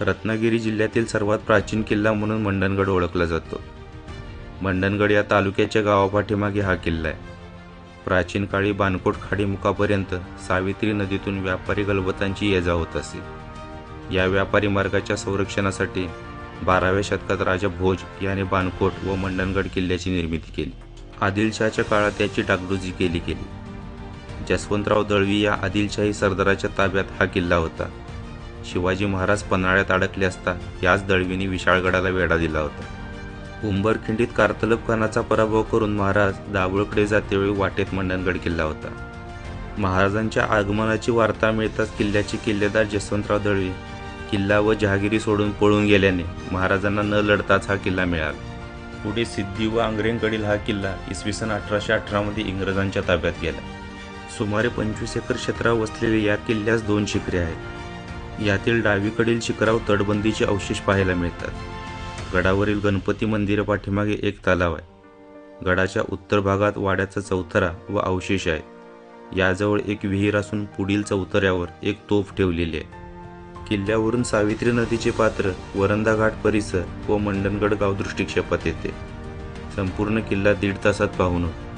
रत्नागिरी जिल्ह्यातील सर्वात प्राचीन किल्ला म्हणून मंडणगड ओळखला जातो. मंडणगड या तालुक्याच्या गावापाठीमागे हा किल्ला आहे. प्राचीन काळी बानकोट खाडीमुखापर्यंत सावित्री नदीतून व्यापारी गलबतांची ये जा होत असे. या व्यापारी मार्गाच्या संरक्षणासाठी बाराव्या शतकात राजा भोज याने बानकोट व मंडणगड किल्ल्याची निर्मिती केली. आदिलशहाच्या काळात याची डागडुजी केली गेली. जसवंतराव दळवी या आदिलशाही सरदाराच्या ताब्यात हा किल्ला होता. शिवाजी महाराज पन्हाळ्यात अडकले असता याच दळवीने विशाळगडाला वेढा दिला होता. उंबरखिंडीत कार्तलब खानाचा पराभव करून महाराज दाभोळकडे जातेवेळी वाटेत मंडणगड किल्ला होता. महाराजांच्या आगमनाची वार्ता मिळताच किल्ल्याचे किल्लेदार जसवंतराव दळवी किल्ला व जहागिरी सोडून पळून गेल्याने महाराजांना न लढताच हा किल्ला मिळाला. पुढे सिद्धी व आंग्रेंकडील हा किल्ला इसवी सन अठराशे अठरामध्ये इंग्रजांच्या ताब्यात गेला. सुमारे पंचवीस एकर क्षेत्रावर वसलेले या किल्ल्यास दोन शिखरे आहेत. यातील डावीकडील शिखरावर तटबंदीचे अवशेष पाहायला मिळतात. गडावरील गणपती मंदिरा पाठीमागे एक तलाव आहे. गडाच्या उत्तर भागात वाड्याचा चौथरा व अवशेष आहे. याजवळ एक विहीर असून पुढील चौथऱ्यावर एक तोफ ठेवलेली आहे. किल्ल्यावरून सावित्री नदीचे पात्र वरंदा घाट परिसर व मंडणगड गाव दृष्टिक्षेपात येते. संपूर्ण किल्ला दीड तासात पाहून होतो.